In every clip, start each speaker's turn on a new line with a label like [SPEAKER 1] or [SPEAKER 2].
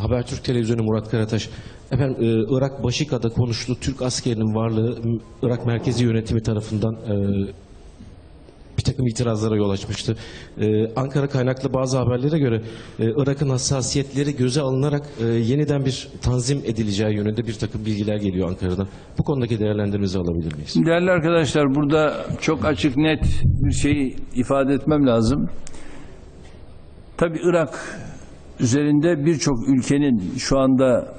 [SPEAKER 1] Habertürk Televizyonu Murat Karataş. Efendim e, Irak Başika'da konuştu. Türk askerinin varlığı Irak merkezi yönetimi tarafından e, bir takım itirazlara yol açmıştı. E, Ankara kaynaklı bazı haberlere göre Irak'ın hassasiyetleri göze alınarak yeniden bir tanzim edileceği yönünde bir takım bilgiler geliyor Ankara'dan. Bu konudaki değerlendirmenizi alabilir miyiz?
[SPEAKER 2] Değerli arkadaşlar burada çok açık net bir şeyi ifade etmem lazım. Tabi Irak üzerinde birçok ülkenin şu anda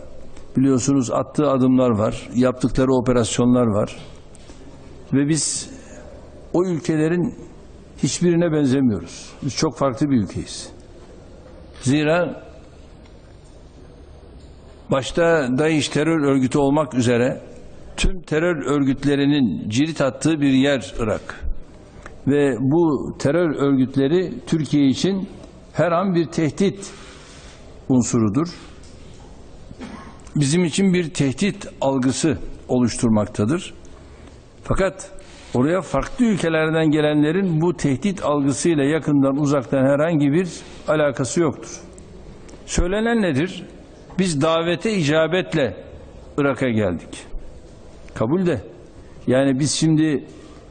[SPEAKER 2] biliyorsunuz attığı adımlar var, yaptıkları operasyonlar var. Ve biz o ülkelerin hiçbirine benzemiyoruz. Biz çok farklı bir ülkeyiz. Zira başta DAEŞ terör örgütü olmak üzere tüm terör örgütlerinin cirit attığı bir yer Irak. Ve bu terör örgütleri Türkiye için her an bir tehdit unsurudur. Bizim için bir tehdit algısı oluşturmaktadır. Fakat oraya farklı ülkelerden gelenlerin bu tehdit algısıyla yakından uzaktan herhangi bir alakası yoktur. Söylenen nedir? Biz davete icabetle Irak'a geldik. Kabul de. Yani biz şimdi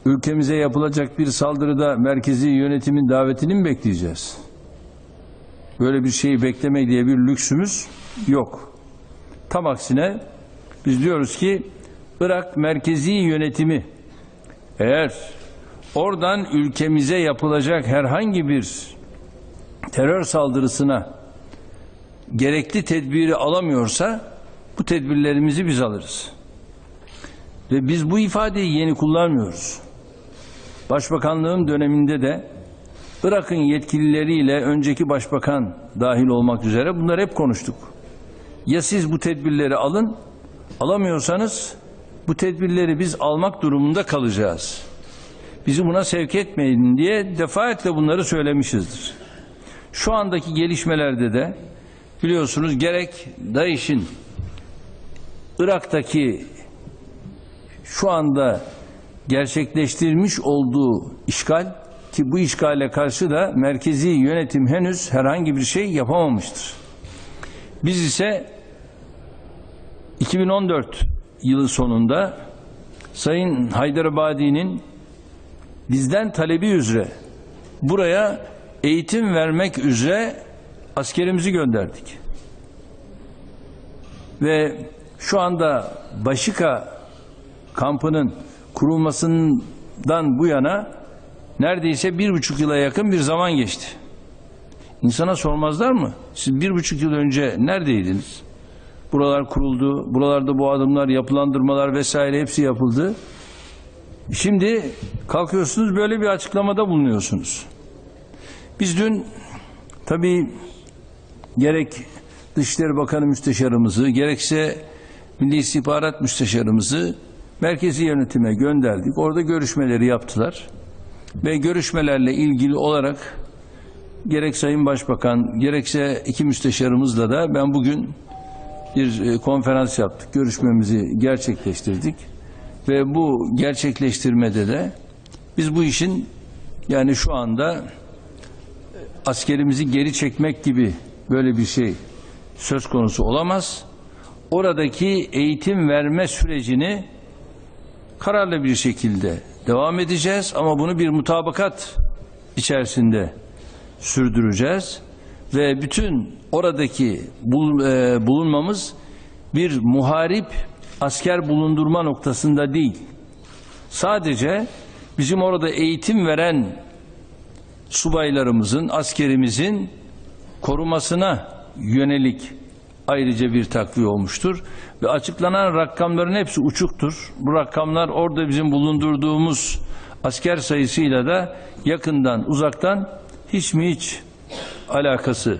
[SPEAKER 2] ülkemize yapılacak bir saldırıda merkezi yönetimin davetini mi bekleyeceğiz? Böyle bir şeyi beklemek diye bir lüksümüz yok. Tam aksine biz diyoruz ki Irak merkezi yönetimi eğer oradan ülkemize yapılacak herhangi bir terör saldırısına gerekli tedbiri alamıyorsa bu tedbirlerimizi biz alırız. Ve biz bu ifadeyi yeni kullanmıyoruz. Başbakanlığım döneminde de Irak'ın yetkilileriyle önceki başbakan dahil olmak üzere bunları hep konuştuk. Ya siz bu tedbirleri alın, alamıyorsanız bu tedbirleri biz almak durumunda kalacağız. Bizi buna sevk etmeyin diye defaatle bunları söylemişizdir. Şu andaki gelişmelerde de biliyorsunuz gerek DAEŞ'in Irak'taki şu anda gerçekleştirmiş olduğu işgal ki bu işgale karşı da merkezi yönetim henüz herhangi bir şey yapamamıştır. Biz ise 2014 yılı sonunda Sayın Haydarabadi'nin bizden talebi üzere buraya eğitim vermek üzere askerimizi gönderdik. Ve şu anda Başika kampının kurulmasından bu yana neredeyse bir buçuk yıla yakın bir zaman geçti. İnsana sormazlar mı? Siz bir buçuk yıl önce neredeydiniz? Buralar kuruldu, buralarda bu adımlar, yapılandırmalar vesaire hepsi yapıldı. Şimdi kalkıyorsunuz böyle bir açıklamada bulunuyorsunuz. Biz dün tabii gerek Dışişleri Bakanı Müsteşarımızı gerekse Milli İstihbarat Müsteşarımızı merkezi yönetime gönderdik. Orada görüşmeleri yaptılar. Ve görüşmelerle ilgili olarak gerek Sayın Başbakan gerekse iki müsteşarımızla da ben bugün bir e, konferans yaptık. Görüşmemizi gerçekleştirdik. Ve bu gerçekleştirmede de biz bu işin yani şu anda askerimizi geri çekmek gibi böyle bir şey söz konusu olamaz. Oradaki eğitim verme sürecini kararlı bir şekilde devam edeceğiz ama bunu bir mutabakat içerisinde sürdüreceğiz ve bütün oradaki e, bulunmamız bir muharip asker bulundurma noktasında değil. Sadece bizim orada eğitim veren subaylarımızın, askerimizin korumasına yönelik ayrıca bir takviye olmuştur. Ve açıklanan rakamların hepsi uçuktur. Bu rakamlar orada bizim bulundurduğumuz asker sayısıyla da yakından uzaktan hiç mi hiç alakası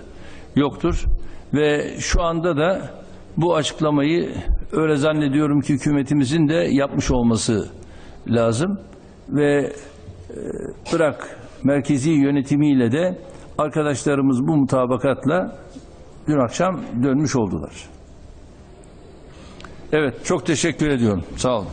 [SPEAKER 2] yoktur. Ve şu anda da bu açıklamayı öyle zannediyorum ki hükümetimizin de yapmış olması lazım. Ve e, Irak merkezi yönetimiyle de arkadaşlarımız bu mutabakatla dün akşam dönmüş oldular. Evet çok teşekkür ediyorum. Sağ olun.